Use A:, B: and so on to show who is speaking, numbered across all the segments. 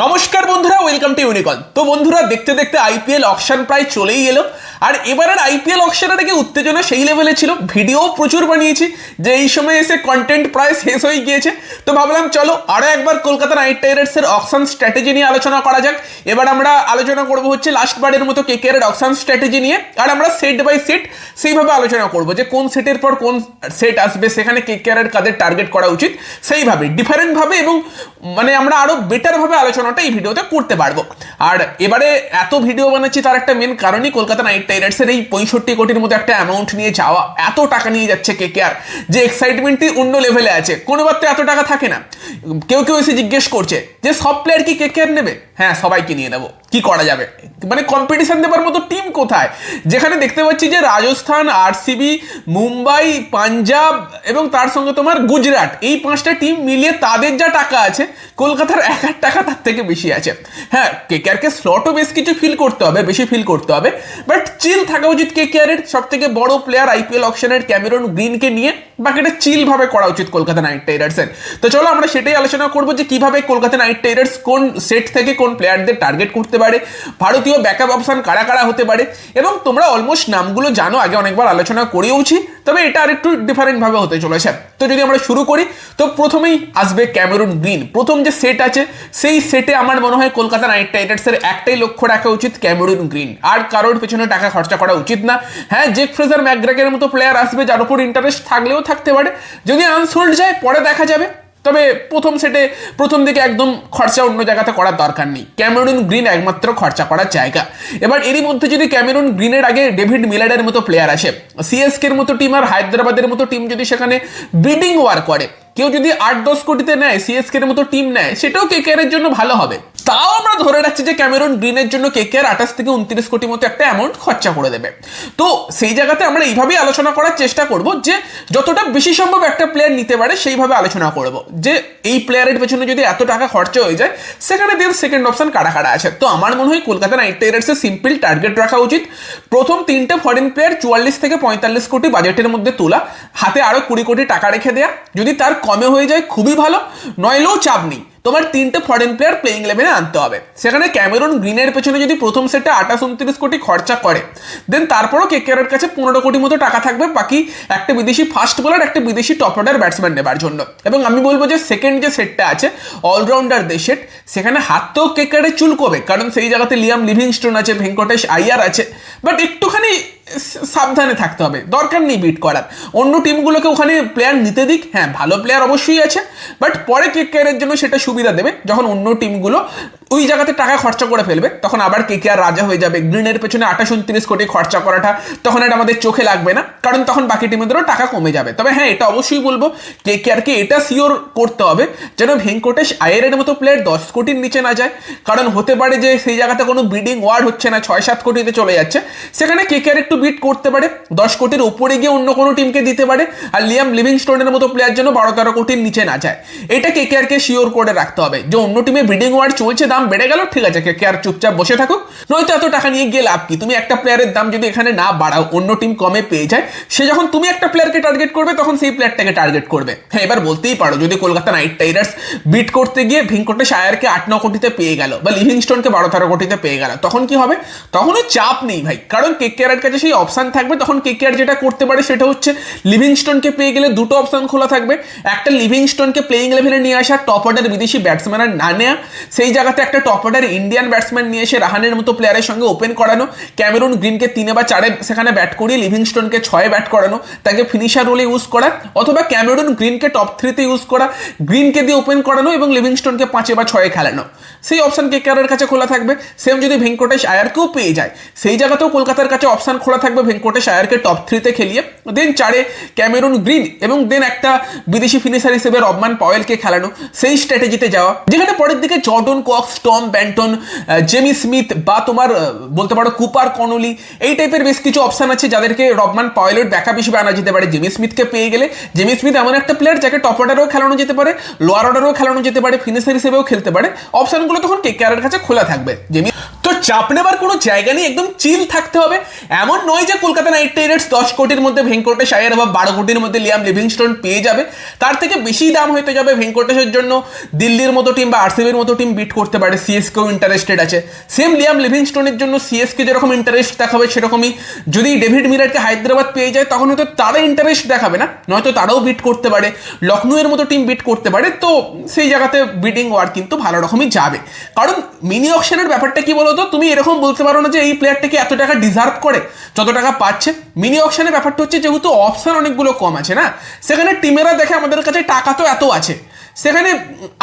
A: নমস্কার বন্ধুরা welcome to ইউনিকন তো বন্ধুরা, দেখতে দেখতে আইপিএল অকশন প্রায় চলেই এলো। আর এবারের আইপিএল অকশনের থেকে উত্তেজনা সেই লেভেলে ছিল। ভিডিও প্রচুর বানিয়েছি, যে এই সময় এসে কন্টেন্ট প্রায় শেষ হয়ে গিয়েছে। তো ভাবলাম, চলো আরও একবার কলকাতা নাইট রাইডার্সের অকশন স্ট্র্যাটেজি নিয়ে আলোচনা করা যাক। এবার আমরা আলোচনা করব হচ্ছে লাস্ট বারের মতো কে এর অকশন স্ট্র্যাটেজি নিয়ে। আর আমরা সেট বাই সেট সেইভাবে আলোচনা করব, যে কোন সেটের পর কোন সেট আসবে, সেখানে কে এর কাদের টার্গেট করা উচিত। সেইভাবে ডিফারেন্টভাবে এবং মানে আমরা আরও বেটারভাবে আলোচনাটা এই ভিডিওতে করতে পারব। আর এবারে এত ভিডিও বানাচ্ছি, তার একটা মেন কারণই কলকাতা নাইট রাইডার্সের এই পঁয়ষট্টি কোটির মতো একটা অ্যামাউন্ট নিয়ে যাওয়া। এত টাকা নিয়ে যাচ্ছে কে আর যে এক্সাইটমেন্টটি অন্য লেভেলে আছে। কোনোবার তো এত টাকা থাকে না। কেউ কেউ এসে জিজ্ঞেস করছে যে, সব প্লেয়ার কি কে আর নেবে? হ্যাঁ সবাইকে নিয়ে নেব। কি করা যাবে? মানে কম্পিটিশন দেবার মতো টিম কোথায়? যেখানে দেখতে পাচ্ছি যে রাজস্থান আরসিবি মুম্বাই, পাঞ্জাব এবং তার সঙ্গে তোমার গুজরাট। এই পাঁচটা টিম মিলিয়ে তাদের যা টাকা আছে, কলকাতার এক এক টাকা তার থেকে বেশি আছে। হ্যাঁ কে কেকেআরকে স্লটও বেশ কিছু ফিল করতে হবে, বেশি ফিল করতে হবে। বাট চিল থাকা উচিত কেকেআরের সব থেকে বড় প্লেয়ার আইপিএল অপশনের ক্যামেরন গ্রিনকে নিয়ে। বাকিটা চিল ভাবে করা উচিত কলকাতা নাইট রাইডার্সের। তো চলো আমরা সেটাই আলোচনা করব যে কীভাবে কলকাতা নাইট রাইডার্স কোন সেট থেকে কোন প্লেয়ারদের টার্গেট করতে পারে, ভারতীয় ব্যাকআপ অপশন কারা কারা হতে পারে, এবং তোমরা অলমোস্ট নামগুলো জানো, আগে অনেকবার আলোচনা করেওছি, তবে এটা আরেকটু ডিফারেন্টভাবে হতে চলেছে। তো যদি আমরা শুরু করি, তো প্রথমেই আসবে ক্যামেরুন গ্রিন। প্রথম যে সেট আছে, সেই সেটে আমার মনে হয় কলকাতা নাইট রাইডার্সের একটাই লক্ষ্য রাখা উচিত ক্যামেরুন গ্রিন। আর কারোর পেছনে টাকা খরচা করা উচিত না। হ্যাঁ জেক ফ্রেজার ম্যাকগ্রাকের মতো প্লেয়ার আসবে, যার উপর ইন্টারেস্ট থাকলেও থাকতে পারে। যদি আনসোল্ড যায়, পরে দেখা যাবে। তবে প্রথম সেটে প্রথম দিকে একদম খরচা অন্য জায়গাতে করার দরকার নেই। ক্যামেরুন গ্রিন একমাত্র খরচা করার জায়গা। এবার এরই মধ্যে যদি ক্যামেরুন গ্রিনের আগে ডেভিড মিলারের মতো প্লেয়ার আসে সিএসকের মতো টিম আর হায়দ্রাবাদের মতো টিম যদি সেখানে বিডিং ওয়ার করে, কেউ যদি আট দশ কোটিতে নেয় সিএসকে এর মতো টিম নেয়, সেটাও কেকেআর এর জন্য ভালো হবে। তাও আমরা ধরে রাখছি যে ক্যামেরন গ্রিনের জন্য কেকেআর আঠাশ থেকে উনত্রিশ কোটি মতো একটা অ্যামাউন্ট খরচা করে দেবে। তো সেই জায়গাতে আমরা এইভাবেই আলোচনা করার চেষ্টা করব যে যতটা বেশি সম্ভব একটা প্লেয়ার নিতে পারে সেইভাবে আলোচনা করব। যে এই প্লেয়ারের পেছনে যদি এত টাকা খরচা হয়ে যায়, সেখানে দেন সেকেন্ড অপশন কারা কারা আছে? তো আমার মনে হয় কলকাতা নাইট রাইডার্সের সিম্পল টার্গেট রাখা উচিত। প্রথম তিনটে ফরেন প্লেয়ার চুয়াল্লিশ থেকে পঁয়তাল্লিশ কোটি বাজেটের মধ্যে তোলা, হাতে আরও কুড়ি কোটি টাকা রেখে দেয়া। যদি তার কমে হয়ে যায়, খুবই ভালো। নইলেও চাপ নেই। তোমার তিনটে ফরেন প্লেয়ার প্লেইং ইলেভেনে আনতে হবে। সেখানে ক্যামেরন গ্রিনের পেছনে যদি প্রথম সেটে আঠাশ উনত্রিশ কোটি খরচা করে দেন তারপরও কে কেকেআরের কাছে পনেরো কোটি মতো টাকা থাকবে, বাকি একটা বিদেশি ফাস্ট বোলার একটা বিদেশি টপ অর্ডার ব্যাটসম্যান নেবার জন্য। এবং আমি বলব যে সেকেন্ড যে সেটটা আছে অলরাউন্ডার যে সেট সেখানে হাততেও কেকেআরে চুলকোবে, কারণ সেই জায়গাতে লিয়াম লিভিংস্টোন আছে, ভেঙ্কটেশ আইয়ার আছে বাট একটুখানি সাবধানে থাকতে হবে। দরকার নেই বিট করার। অন্য টিমগুলোকে ওখানে প্লেয়ার নিতে দিক। হ্যাঁ ভালো প্লেয়ার অবশ্যই আছে। বাট পরে কেকেআরের জন্য সেটা সুবিধা দেবে। যখন অন্য টিমগুলো ওই জায়গাতে টাকা খরচা করে ফেলবে, তখন আবার কে কেকেআর রাজা হয়ে যাবে। গ্রিনের পেছনে আঠাশ উনত্রিশ কোটি খরচা করাটা তখন এটা আমাদের চোখে লাগবে না। কারণ তখন বাকি টিমদেরও টাকা কমে যাবে। তবে হ্যাঁ এটা অবশ্যই বলব কে কেকেআরকে এটা সিওর করতে হবে যেন ভেঙ্কটেশ আয়ারের মতো প্লেয়ার দশ কোটির নিচে না যায়। কারণ হতে পারে যে সেই জায়গাতে কোনো বিডিং ওয়ার্ড হচ্ছে না, ছয় সাত কোটিতে চলে যাচ্ছে। সেখানে কে কেকেআর একটু বিট করতে পারে, দশ কোটির উপরে গিয়ে অন্য কোনো টিমকে দিতে পারে, আর লিয়াম লিভিংস্টোনের মতো প্লেয়ার যেন বারো তেরো কোটির নিচে না যায়। এটা কেকেআরকে শিওর করে রাখতে হবে যে অন্য টিমে বিডিং ওয়ার্ড চলছে, দাম বেড়ে গেল, ঠিক আছে কেকেআর চুপচাপ বসে থাকুক। নয়তো এত টাকা নিয়ে গিয়ে লাভ কি? তুমি একটা প্লেয়ারের দাম যদি এখানে না বাড়াও, অন্য টিম কমে পেয়ে যায়, সে যখন তুমি একটা প্লেয়ারকে টার্গেট করবে, তখন সেই প্লেয়ারটাকে টার্গেট করবে। হ্যাঁ এবার বলতেই পারো, যদি কলকাতা নাইট রাইডার্স বিট করতে গিয়ে ভেঙ্কটেশ আয়ারকে আট, ন কোটিতে পেয়ে গেল বা লিভিংস্টোনকে বারো, তেরো কোটিতে পেয়ে গেল, তখন কি হবে? তখনও চাপ নেই ভাই, কারণ কেকেআরের কাছে সেই অপশান থাকবে। তখন কেকেআর যেটা করতে পারে সেটা হচ্ছে লিভিংস্টোনকে পেয়ে গেলে দুটো অপশান খোলা থাকবে। একটা লিভিংস্টোনকে প্লেইং লেভেলে নিয়ে আসা টপ অর্ডার বিদেশি ব্যাটসম্যান আর না নেওয়া সেই জায়গাতে একটা টপ অর্ডার ইন্ডিয়ান ব্যাটসম্যান নিয়ে এসে রাহানের মতো প্লেয়ারের সঙ্গে ওপেন করানো। ক্যামেরুন গ্রিনকে তিনে বা চারে সেখানে ব্যাট করিয়ে লিভিংস্টোনকে ছয়ে ব্যাট করানো। তাকে ফিনিশার রোলে ইউজ করা অথবা ক্যামেরুন গ্রিনকে টপ থ্রিতে ইউজ করা। গ্রিনকে দিয়ে ওপেন করানো এবং লিভিংস্টোনকে পাঁচে বা ছয়ে খেলানো। সেই অপশান কেকেআরের কাছে খোলা থাকবে। সেম যদি ভেঙ্কটেশ আয়ারকেও পেয়ে যায়। সেই জায়গাতেও কলকাতার কাছে অপশান খোলা থাকবে ভেঙ্কটেশ আয়ারকে টপ থ্রিতে খেলিয়ে। দেন চারে ক্যামেরুন গ্রিন এবং দেন একটা বিদেশি ফিনিশার হিসেবে রবমান পয়েলকে খেলানো সেই স্ট্র্যাটেজিতে যাওয়া। যেখানে পরের দিকে Jordan, Cox, Tom, Banton Jamie Smith বা তোমার বলতে পারো কুপার, কনলি এই টাইপের বেশ কিছু অপশন আছে যাদেরকে রবমান পয়েলের ব্যাকআপ হিসেবে আনা যেতে পারে। জেমি স্মিথকে পেয়ে গেলে জেমি স্মিথ এমন একটা প্লেয়ার যাকে টপ অর্ডারেও খেলানো যেতে পারে লোয়ার অর্ডারেও খেলানো যেতে পারে ফিনিশার হিসেবেও খেলতে পারে। অপশনগুলো তখন কেকেআরের কাছে খোলা থাকবে। জেমি তো চাপ নেবার কোনো জায়গা নেই, একদম চিল থাকতে হবে। এমন নয় যে কলকাতা নাইট রাইডার্স দশ কোটির মধ্যে ভেঙ্কটেশ আয়ার বা বারো কোটির মধ্যে লিয়াম লিভিংস্টোন পেয়ে যাবে। তার থেকে বেশি দাম হতে যাবে ভেঙ্কটেশের জন্য। দিল্লির মতো টিম বা আরসিবির মতো টিম বিট করতে পারে সিএসকেও ইন্টারেস্টেড আছে। সেম লিয়াম লিভিংস্টোনের জন্য সিএসকে যেরকম ইন্টারেস্ট দেখাবে সেরকমই। যদি ডেভিড মিরারকে হায়দ্রাবাদ পেয়ে যায়, তখন হয়তো তারা ইন্টারেস্ট দেখাবে না। নয়তো তারাও বিট করতে পারে। লখনউয়ের মতো টিম বিট করতে পারে। তো সেই জায়গাতে বিডিং ওয়ার কিন্তু ভালো রকমই যাবে। কারণ মিনি অকশনের ব্যাপারটা কি বলতো তুমি এরকম বলতে পারো না যে এই প্লেয়ারটাকে এত টাকা ডিজার্ভ করে, যত টাকা পাচ্ছে। মিনি অপশানের ব্যাপারটা হচ্ছে যেহেতু অপশান অনেকগুলো কম আছে না, সেখানে টিমেরা দেখে আমাদের কাছে টাকা তো এত আছে। সেখানে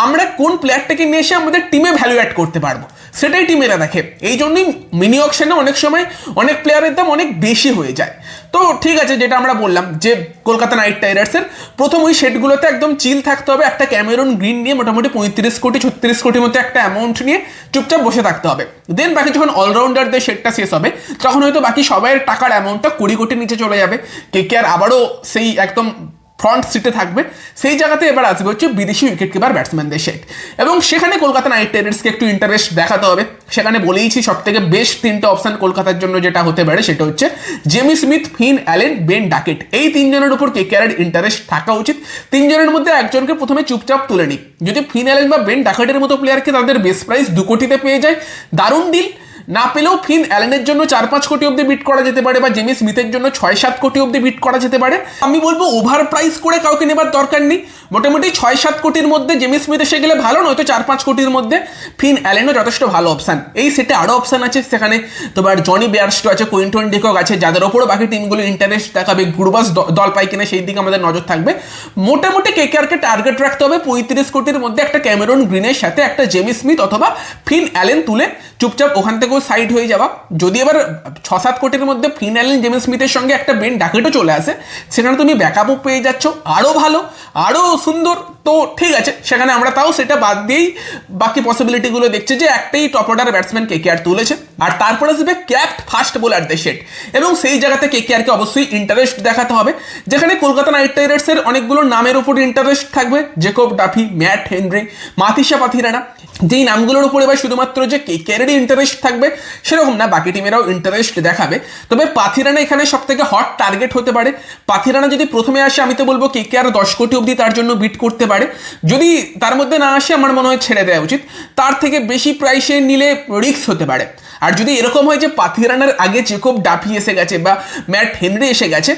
A: আমরা কোন প্লেয়ারটাকে নিয়ে এসে আমাদের টিমে ভ্যালু অ্যাড করতে পারব? সেটাই টিমেরা দেখে। এই জন্যই মিনি অকশনে অনেক সময় অনেক প্লেয়ারের দাম অনেক বেশি হয়ে যায়। তো ঠিক আছে, যেটা আমরা বললাম যে কলকাতা নাইট রাইডার্সের প্রথম ওই সেটগুলোতে একদম চিল থাকতে হবে, একটা ক্যামেরন গ্রিন নিয়ে মোটামুটি পঁয়ত্রিশ কোটি, ছত্রিশ কোটির মতো একটা অ্যামাউন্ট নিয়ে চুপচাপ বসে থাকতে হবে। দেন বাকি যখন অলরাউন্ডারদের সেটটা শেষ হবে, তখন হয়তো বাকি সবাইয়ের টাকার অ্যামাউন্টটা কুড়ি কোটির নিচে চলে যাবে। কে কে আর আবারও সেই একদম ফ্রন্ট সিটে থাকবে। সেই জায়গাতে এবার আসবে হচ্ছে বিদেশি উইকেট কিপার ব্যাটসম্যানদের সেট এবং সেখানে কলকাতা নাইট রাইডার্সকে একটু ইন্টারেস্ট দেখাতে হবে। সেখানে বলেইছি সব থেকে বেস্ট তিনটে অপশন কলকাতার জন্য যেটা হতে পারে, সেটা হচ্ছে Jamie Smith Finn Allen Ben Duckett এই তিনজনের উপর কে কেয়ারের ইন্টারেস্ট থাকা উচিত। তিনজনের মধ্যে একজনকে প্রথমে চুপচাপ তুলে নিই যদি ফিন অ্যালেন বা বেন ডাকেটের মতো প্লেয়ারকে তাদের বেস্ট প্রাইস দু কোটিতে পেয়ে যায়, দারুণ ডিল না পেলেও ফিন অ্যালেনের জন্য চার পাঁচ কোটি অব্দি বিট করা যেতে পারে বা জেমি স্মিথের জন্য ছয় সাত কোটি অব্দি বিট করা যেতে পারে। আমি বলব ওভার প্রাইস করে কাউকে নেবার দরকার নেই। মোটামুটি ছয় সাত কোটির মধ্যে জেমি স্মিথ এসে গেলে ভালো, নয়তো চার পাঁচ কোটির মধ্যে ফিন অ্যালেনও যথেষ্ট ভালো অপশান এই সেটে আরও অপশান আছে সেখানে তোমার জনি বেয়ারস্টো আছে, কুইন্টন ডিকক আছে, যাদের ওপরও বাকি টিমগুলো ইন্টারেস্ট দেখাবে, গুরবাস দল পাই কিনা সেই দিকে আমাদের নজর থাকবে। মোটামুটি কে কেকেআরকে টার্গেট রাখতে হবে। পঁয়ত্রিশ কোটির মধ্যে একটা ক্যামেরন গ্রিনের সাথে একটা জেমি স্মিথ অথবা ফিন অ্যালেন তুলে চুপচাপ ওখান থেকেও সাইড হয়ে যাওয়া। যদি এবার ছ সাত কোটির মধ্যে ফিন অ্যালেন জেমি স্মিথের সঙ্গে একটা বেন ডাকেটও চলে আসে, সেখানে তুমি ব্যাকআপও পেয়ে যাচ্ছ। আরও ভালো আরও সুন্দর। তো ঠিক আছে, সেখানে আমরা তাও সেটা বাদ দিয়েই বাকি পসিবিলিটিগুলো দেখছি যে একটাই top order batsman K K R তুলেছে। আর তারপরে আসবে ক্যাপ্ট ফাস্ট বোলারদের সেট এবং সেই জায়গাতে কে কে আরকে অবশ্যই ইন্টারেস্ট দেখাতে হবে, যেখানে কলকাতা নাইট রাইডার্সের অনেকগুলো নামের উপর ইন্টারেস্ট থাকবে। Jacob Duffy Matt Henry Matheesha Pathirana. যেই নামগুলোর উপর এবার শুধুমাত্র যে কে কেয়ারেরই ইন্টারেস্ট থাকবে, সেরকম না, বাকি টিমেরাও ইন্টারেস্ট দেখাবে। তবে পাথিরানা এখানে সব থেকে হট টার্গেট হতে পারে। পাথিরানা যদি প্রথমে আসে, আমি তো বলব কে কে আর দশ কোটি অবধি তার জন্য বিট করতে পারে। যদি তার মধ্যে না আসে, আমার মনে হয় ছেড়ে দেওয়া উচিত। তার থেকে বেশি প্রাইসে নিলে রিস্ক হতে পারে। আর যদি এরকম হয় যে পাথিরানার আগে চেকপ ডাফি এসে গেছে বা ম্যাট হেনরি এসে গেছে,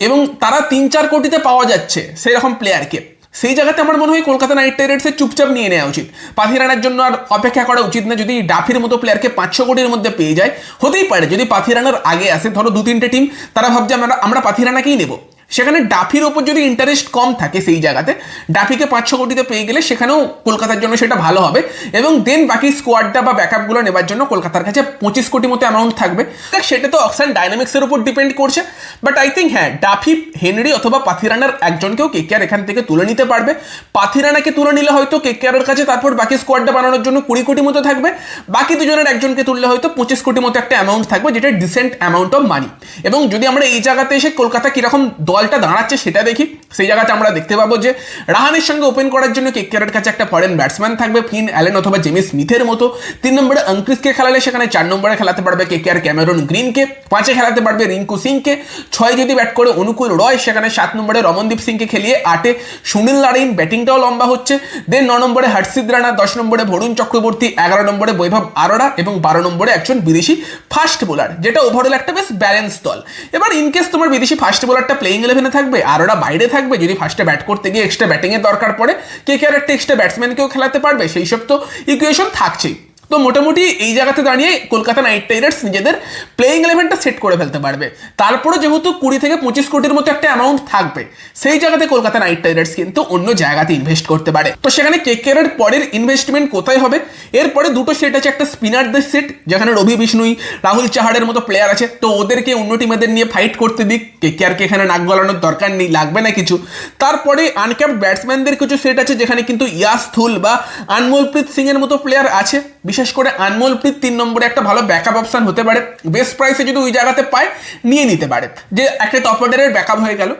A: এবং তারা তিন চার কোটিতে পাওয়া যাচ্ছে, সেরকম প্লেয়ারকে সেই জায়গাতে আমার মনে হয় কলকাতা নাইট রাইডার্সের চুপচাপ নিয়ে নেওয়া উচিত। পাথিরানার জন্য আর অপেক্ষা করা উচিত না যদি ডাফির মতো প্লেয়ারকে পাঁচশো কোটির মধ্যে পেয়ে যায়। হতেই পারে, যদি পাথিরানার আগে আসে, ধরো দু তিনটে টিম তারা ভাবছে আমরা আমরা পাথিরানাকেই নেব। সেখানে ডাফির ওপর যদি ইন্টারেস্ট কম থাকে সেই জায়গাতে, ডাফিকে পাঁচশো কোটিতে পেয়ে গেলে সেখানেও কলকাতার জন্য সেটা ভালো হবে। এবং দেন বাকি স্কোয়াডটা বা ব্যাকআপগুলো নেবার জন্য কলকাতার কাছে পঁচিশ কোটি মতো অ্যামাউন্ট থাকবে। সেটা তো অক্সান ডাইনামিক্সের উপর ডিপেন্ড করছে। বাট আই থিঙ্ক হ্যাঁ ডাফি, হেনরি অথবা পাথিরানার একজনকেও কেকেআর এখান থেকে তুলে নিতে পারবে। পাথিরানাকে তুলে নিলে হয়তো কেকেআরের কাছে তারপর বাকি স্কোয়াডটা বানানোর জন্য কুড়ি কোটি মতো থাকবে। বাকি দুজনের একজনকে তুললে হয়তো পঁচিশ কোটি মতো একটা অ্যামাউন্ট থাকবে, যেটা ডিসেন্ট অ্যামাউন্ট অফ মানি এবং যদি আমরা এই জায়গাতে এসে কলকাতা কীরকম দলটা দাঁড়াচ্ছে, সেটা দেখি। সেই জায়গাতে আমরা দেখতে পাবো যে, রাহানের সঙ্গে ওপেন করার জন্য কেকেআরের কাছে একটা ফরেন ব্যাটসম্যান থাকবে, ফিন অ্যালেন অথবা জেমি স্মিথের মতো। তিন নম্বরে অঙ্কৃতকে খেলালে সেখানে চার নম্বরে খেলাতে পারবে কেকেআর ক্যামেরন গ্রিনকে। পাঁচে খেলাতে পারবে রিঙ্কু সিংকে। ছয় যদি ব্যাট করে অনুকূল রয়, সেখানে সাত নম্বরে রমনদীপ সিংকে খেলিয়ে আটে সুনীল নারায়ণ। ব্যাটিংটাও লম্বা হচ্ছে। দেন ন নম্বরে হর্ষিদ রানা, দশ নম্বরে ভরুণ চক্রবর্তী, এগারো নম্বরে বৈভব আরোরা এবং বারো নম্বরে একজন বিদেশি ফাস্ট বোলার যেটা ওভারঅল একটা বেশ ব্যালেন্স দল। এবার ইনকেস তোমার বিদেশি ফাস্ট বোলারটা প্লেইং ইলেভেনে থাকবে, আর ওরা বাইরে থাকবে যদি ফার্স্টে ব্যাট করতে গিয়ে এক্সট্রা ব্যাটিংয়ের দরকার পড়ে, কে কে আর একটা এক্সট্রা ব্যাটসম্যানকেও খেলাতে পারবে, সেই সব তো ইকুয়েশন থাকছেই। তো মোটামুটি এই জায়গাতে দাঁড়িয়ে কলকাতা নাইট রাইডার্স নিজেদের প্লেইং ইলেভেনটা সেট করে ফেলতে পারবে। তারপরে যেহেতু কুড়ি থেকে পঁচিশ কোটির মতো একটা অ্যামাউন্ট থাকবে, সেই জায়গাতে কলকাতা নাইট রাইডার্স কিন্তু অন্য জায়গাতে ইনভেস্ট করতে পারে। তো সেখানে কেকেআরের পরের ইনভেস্টমেন্ট কোথায় হবে? এরপরে দুটো সেট আছে, একটা স্পিনারদের সেট যেখানে রবি বিষ্ণুই, রাহুল চাহারের মতো প্লেয়ার আছে। তো ওদেরকে অন্য টিমেদের নিয়ে ফাইট করতে দিক। কেকেআরকে এখানে নাক গলানোর দরকার নেই, লাগবে না কিছু। তারপরে আনক্যাপ ব্যাটসম্যানদের কিছু সেট আছে, যেখানে কিন্তু ইয়াস থুল বা আনমলপ্রীত সিং এর মতো প্লেয়ার আছে। বিশেষ করে আনমোল প্রীত তিন নম্বরে একটা ভালো ব্যাকআপ অপশান হতে পারে। বেস্ট প্রাইসে যদি ওই জায়গাতে পায়, নিয়ে নিতে পারে। যে একটা টপ অর্ডারের ব্যাকআপ হয়ে গেল।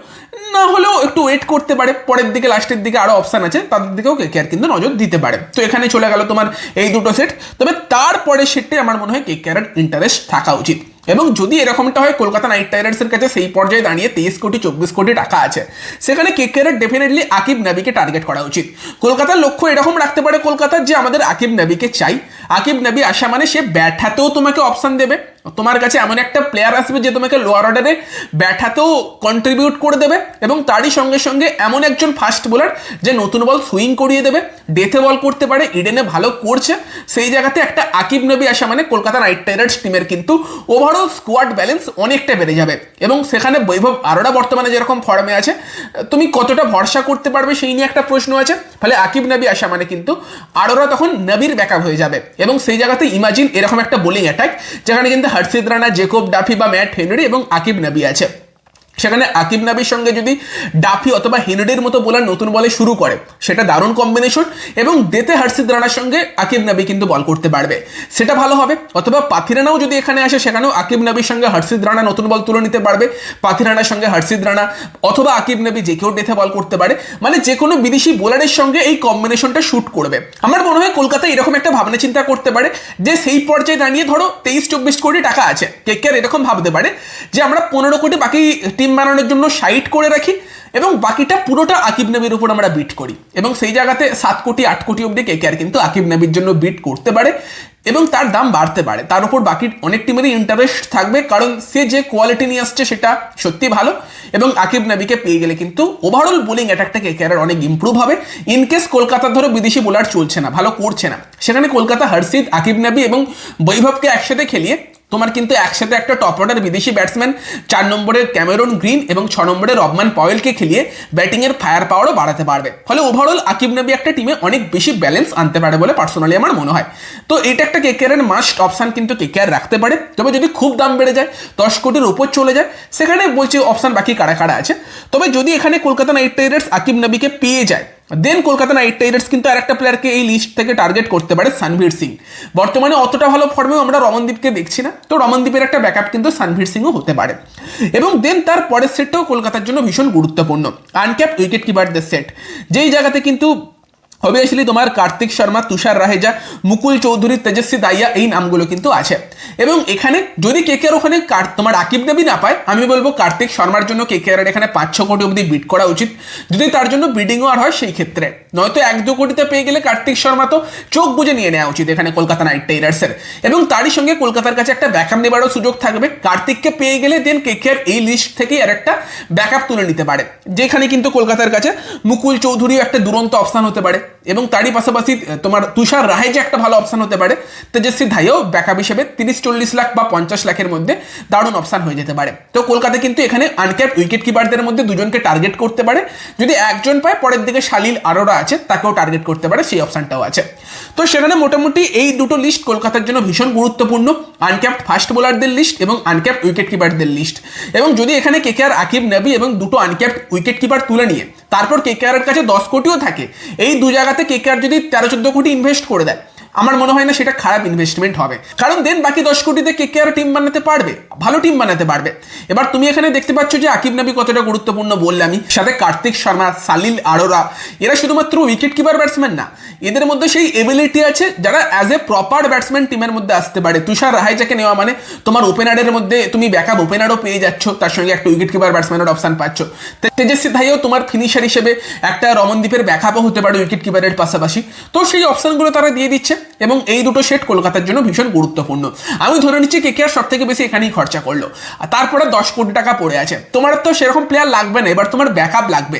A: না হলেও একটু ওয়েট করতে পারে। পরের দিকে লাস্টের দিকে আরও অপশান আছে। তাদের দিকেও কেকেআর কিন্তু নজর দিতে পারে। তো এখানে চলে গেল তোমার এই দুটো সেট তবে তারপরে সেটটাই আমার মনে হয় কেকেআরের ইন্টারেস্ট থাকা উচিত। এবং যদি এরকমটা হয়, কলকাতা নাইট রাইডার্সের কাছে সেই পর্যায়ে দাঁড়িয়ে তেইশ কোটি, চব্বিশ কোটি টাকা আছে। সেখানে কে কেকেআরের ডেফিনেটলি আকিব নাবিকে টার্গেট করা উচিত। কলকাতার লক্ষ্য এরকম রাখতে পারে কলকাতার যে আমাদের আকিব নাবিকে চাই। আকিব নাবি আসা মানে সে ব্যাট হাতেও তোমাকে অপশান দেবে। তোমার কাছে এমন একটা প্লেয়ার আসবে যে তোমাকে লোয়ার অর্ডারে ব্যাঠাতেও কন্ট্রিবিউট করে দেবে এবং তারই সঙ্গে সঙ্গে এমন একজন ফাস্ট বোলার যে নতুন বল সুইং করিয়ে দেবে ডেথে বল করতে পারে ইডেনে ভালো করছে, সেই জায়গাতে একটা আকিব নবী আসা মানে কলকাতা নাইট রাইডার্স টিমের কিন্তু ওভারঅল স্কোয়াড ব্যালেন্স অনেকটা বেড়ে যাবে এবং সেখানে বৈভব আরোরা বর্তমানে যেরকম ফর্মে আছে, তুমি কতটা ভরসা করতে পারবে সেই নিয়ে একটা প্রশ্ন আছে, ফলে আকিব নবী আসা মানে কিন্তু আরোরা তখন নবীর ব্যাকআপ হয়ে যাবে এবং সেই জায়গাতে ইমাজিন এরকম একটা বোলিং অ্যাটাক যেখানে কিন্তু হর্ষিত রানা জেকব ডাফি বা ম্যাট হেনরি এবং আকিব নবী আছে। সেখানে আকিব নাবির সঙ্গে যদি ডাফি অথবা হেনরির মতো বোলার নতুন বলে শুরু করে, সেটা দারুণ কম্বিনেশন এবং দেতে হার্ষিদ রানার সঙ্গে আকিব নাবি কিন্তু বল করতে পারবে। সেটা ভালো হবে, অথবা পাথিরানাও যদি এখানে আসে, সেখানেও আকিব নাবির সঙ্গে হর্ষিদ রানা নতুন বল তুলে নিতে পারবে। পাথিরানার সঙ্গে হর্ষিদ রানা অথবা আকিব নাবি যে কেউ ডেথে বল করতে পারে মানে যে কোনো বিদেশি বোলারের সঙ্গে এই কম্বিনেশনটা শ্যুট করবে। আমার মনে হয় কলকাতা এরকম একটা ভাবনা চিন্তা করতে পারে, যে সেই পর্যায়ে দাঁড়িয়ে ধরো তেইশ চব্বিশ কোটি টাকা আছে। কে এরকম ভাবতে পারে, যে আমরা পনেরো কোটি বাকি টিম বানানোর জন্য সাইড করে রাখি এবং বাকিটা পুরোটা আকিব নবীর উপর আমরা বিট করি। এবং সেই জায়গাতে সাত কোটি, আট কোটি অব্দি কে কেকেআর কিন্তু আকিব নবীর জন্য বিট করতে পারে এবং তার দাম বাড়তে পারে। তার উপর বাকি অনেক টিমেরই ইন্টারেস্ট থাকবে কারণ সে যে কোয়ালিটি নিয়ে আসছে সেটা সত্যি ভালো এবং আকিব নবীকে পেয়ে গেলে কিন্তু ওভারঅল বোলিং অ্যাটাকটা কেকেআরের অনেক ইম্প্রুভ হবে। ইনকেস কলকাতার ধরো বিদেশি বোলার চলছে না, ভালো করছে না। সেখানে কলকাতা হর্ষিদ আকিব নবী এবং বৈভবকে একসাথে খেলিয়ে তোমার কিন্তু একসাথে একটা টপ অর্ডার বিদেশি ব্যাটসম্যান চার নম্বরের ক্যামেরন গ্রিন এবং ছ নম্বরের রবমান পয়েলকে খেলিয়ে ব্যাটিংয়ের ফায়ার পাওয়ারও বাড়াতে পারবে। ফলে ওভারঅল আকিব নবী একটা টিমে অনেক বেশি ব্যালেন্স আনতে পারে বলে পার্সোনালি আমার মনে হয়। তো এটা একটা কেকেআরের মাস্ট অপশান কিন্তু কেকেআর রাখতে পারে। তবে যদি খুব দাম বেড়ে যায়, দশ কোটির উপর চলে যায়, সেখানে বলছি অপশান বাকি কারা কারা আছে? তবে যদি এখানে কলকাতা নাইট রাইডার্স আকিব নবীকে পেয়ে যায় দেন কলকাতা নাইট রাইডার্স কিন্তু আর একটা প্লেয়ারকে এই লিস্ট থেকে টার্গেট করতে পারে সানভীর সিং বর্তমানে অতটা ভালো ফর্মেও আমরা রমনদীপকে দেখছি না, তো রমনদীপের একটা ব্যাকআপ কিন্তু সানভীর সিংও হতে পারে। এবং দেন তার পরের সেটটাও কলকাতার জন্য ভীষণ গুরুত্বপূর্ণ। আনক্যাপ উইকেট কিপারদের সেট যেই জায়গাতে কিন্তু অবভিয়াসলি তোমার কার্তিক শর্মা, তুষার রাহেজা, মুকুল চৌধুরী, তেজস্বী দাইয়া এই নামগুলো কিন্তু আছে। এবং এখানে যদি কে কেকের ওখানে তোমার আকিব দেবী না পায়, আমি বলব কার্তিক শর্মার জন্য কেকেআর এখানে পাঁচ ছ কোটি অবধি বিট করা উচিত। যদি তার জন্য বিডিংও আর হয়, সেই ক্ষেত্রে। নয়তো এক দু কোটিতে পেয়ে গেলে কার্তিক শর্মা তো চোখ বুঝে নিয়ে নেওয়া উচিত এখানে কলকাতা নাইট রাইডার্সের এবং তারই সঙ্গে কলকাতার কাছে একটা ব্যাকআপ নেবারও সুযোগ থাকবে। কার্তিককে পেয়ে গেলে দেন কে কেকেআর এই লিস্ট থেকেই আর একটা ব্যাকআপ তুলে নিতে পারে। যেখানে কিন্তু কলকাতার কাছে মুকুল চৌধুরীও একটা দুরন্ত অবস্থান হতে পারে। এবং তারই পাশাপাশি তোমার তুষার রায় যে একটা ভালো অপশান হতে পারে, তেজস্বী ধাইও ব্যাকআপ হিসেবে তিরিশ চল্লিশ লাখ বা পঞ্চাশ লাখের মধ্যে দারুণ অপশান হয়ে যেতে পারে। তো কলকাতা কিন্তু এখানে আনক্যাপ উইকেট কিপারদের মধ্যে দুজনকে টার্গেট করতে পারে। যদি একজন পায়, পরের দিকে শালিল আরোরা আছে, তাকেও টার্গেট করতে পারে, সেই অপশানটাও আছে। তো সেখানে মোটামুটি এই দুটো লিস্ট কলকাতার জন্য ভীষণ গুরুত্বপূর্ণ। আনক্যাপ্ট ফাস্ট বোলারদের লিস্ট এবং আনক্যাপ্ট উইকেট কিপারদের লিস্ট এবং যদি এখানে কেকেআর আকিব নবী এবং দুটো আনক্যাপ্ট উইকেট কিপার তুলে নিয়ে তারপর কেকেআরের কাছে দশ কোটিও থাকে। এই দু জায়গাতে কেকেআর যদি তেরো চোদ্দ কোটি ইনভেস্ট করে দেয় আমার মনে হয় না সেটা খারাপ ইনভেস্টমেন্ট হবে। কারণ দেন বাকি দশ কোটিতে কে কে আর টিম বানাতে পারবে? ভালো টিম বানাতে পারবে। এবার তুমি এখানে দেখতে পাচ্ছ যে আকিব নবী কতটা গুরুত্বপূর্ণ বললে আমি। সাথে কার্তিক শর্মা, সালিল আরোরা, এরা শুধুমাত্র উইকেট কিপার ব্যাটসম্যান না। এদের মধ্যে সেই এবিলিটি আছে যারা অ্যাজ এ প্রপার ব্যাটসম্যান টিমের মধ্যে আসতে পারে। তুষার রাহাইজাকে নেওয়া মানে তোমার ওপেনারের মধ্যে তুমি ব্যাকআপ ওপেনারও পেয়ে যাচ্ছ। তার সঙ্গে একটা উইকেট কিপার ব্যাটসম্যানের অপশন পাচ্ছ। তেজস্বী ধাইও তোমার ফিনিশার হিসেবে একটা রমনদ্বীপের রমনদীপের ব্যাকআপও হতে পারে উইকেট কিপারের পাশাপাশি। তো সেই অপশনগুলো তারা দিয়ে দিচ্ছে। এবং এই দুটো সেট কলকাতার জন্য ভীষণ গুরুত্বপূর্ণ। আমি ধরে নিচ্ছি কে কে আর সব থেকে বেশি এখানেই খরচা করল। আর তারপরে দশ কোটি টাকা পড়ে আছে। তোমার তো সেরকম প্লেয়ার লাগবে না, এবার তোমার ব্যাকআপ লাগবে।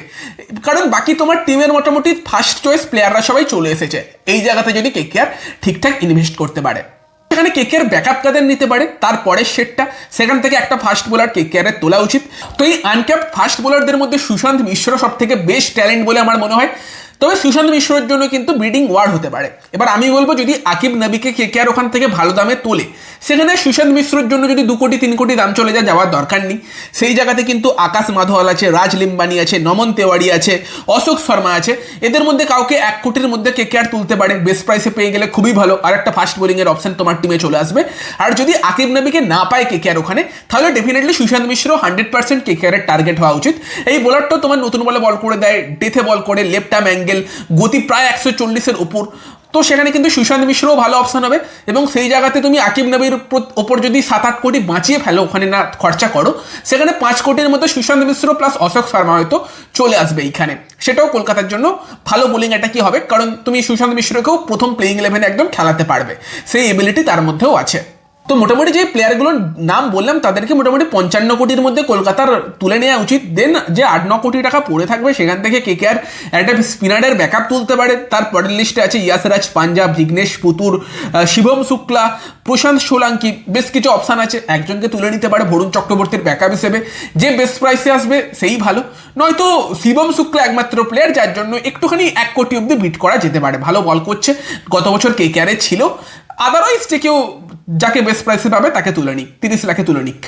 A: কারণ বাকি তোমার টিমের মোটামুটি ফার্স্ট চয়েস প্লেয়াররা সবাই চলে এসেছে। এই জায়গাতে যদি কে কে আর ঠিকঠাক ইনভেস্ট করতে পারে। সেখানে কেকের ব্যাকআপ কাদের নিতে পারে? তার পরের সেটটা সেখান থেকে একটা ফাস্ট বোলার কে কেকেআরের তোলা উচিত। তো এই আনক্যাপ ফাস্ট বোলারদের মধ্যে সুশান্ত মিশ্র সব থেকে বেস্ট ট্যালেন্ট বলে আমার মনে হয়। তবে সুশান্ত মিশ্রের জন্য কিন্তু ব্রিডিং ওয়ার হতে পারে। এবার আমি বলব যদি আকিব নবীকে কে কে আর ওখান থেকে ভালো দামে তোলে, সেখানে সুশান্ত মিশ্রের জন্য যদি দু কোটি, তিন কোটি দাম চলে যায় যাওয়ার দরকার নেই। সেই জায়গাতে কিন্তু আকাশ মাধওয়াল আছে, রাজ লিম্বানি আছে, নমন তেওয়ারি আছে, অশোক শর্মা আছে। এদের মধ্যে কাউকে এক কোটির মধ্যে কে কে আর তুলতে পারে। বেস্ট প্রাইসে পেয়ে গেলে খুবই ভালো। আর একটা ফাস্ট বোলিংয়ের অপশন তোমার টিমে চলে আসবে। আর যদি আকিব নবীকে না পায় কে কে আর ওখানে, তাহলে definitely Sushant Mishra hundred percent K K R target হওয়া উচিত। এই বোলারটাও তোমার নতুন বলে বল করে দেয় ডেথে বল করে লেফট আর্ম অ্যাঙ্গেল গতি প্রায় একশো চল্লিশের উপর। তো সেখানে কিন্তু সুশান্ত মিশ্রও ভালো অপশন হবে এবং সেই জায়গাতে তুমি আকিব নবীর ওপর যদি সাত আট কোটি বাঁচিয়ে ফেলো, ওখানে না খরচা করো, সেখানে পাঁচ কোটির মতো সুশান্ত মিশ্র প্লাস অশোক শর্মা হয়তো চলে আসবে এইখানে। সেটাও কলকাতার জন্য ভালো বোলিং এটা কি হবে? কারণ তুমি সুশান্ত মিশ্রকেও প্রথম প্লেইং ইলেভেনে একদম খেলাতে পারবে। সেই এবিলিটি তার মধ্যেও আছে। তো মোটামুটি যে প্লেয়ারগুলোর নাম বললাম, তাদেরকে মোটামুটি পঞ্চান্ন কোটির মধ্যে কলকাতার তুলে নেওয়া উচিত। দেন যে আট ন কোটি টাকা পড়ে থাকবে, সেখান থেকে কে কে আর একটা স্পিনারের ব্যাকআপ তুলতে পারে। তার পরের লিস্টে আছে ইয়াসরাজ, পাঞ্জাব, জিগ্নেশ, পুতুর শিবম শুক্লা, প্রশান্ত সোলাঙ্কি, বেশ কিছু অপশান আছে। একজনকে তুলে নিতে পারে বরুণ চক্রবর্তীর ব্যাকআপ হিসেবে। যে বেস্ট প্রাইসে আসবে, সেই ভালো। নয়তো শিবম শুক্লা একমাত্র প্লেয়ার যার জন্য একটুখানি এক কোটি অব্দি বিট করা যেতে পারে। ভালো বল করছে। গত বছর কে কে ছিল। আদারওয়াইজ যে কেউ যাকে বেস্ট প্রাইসে পাবে তাকে তুলে নিক, তিরিশ লাখে তুলে নিক।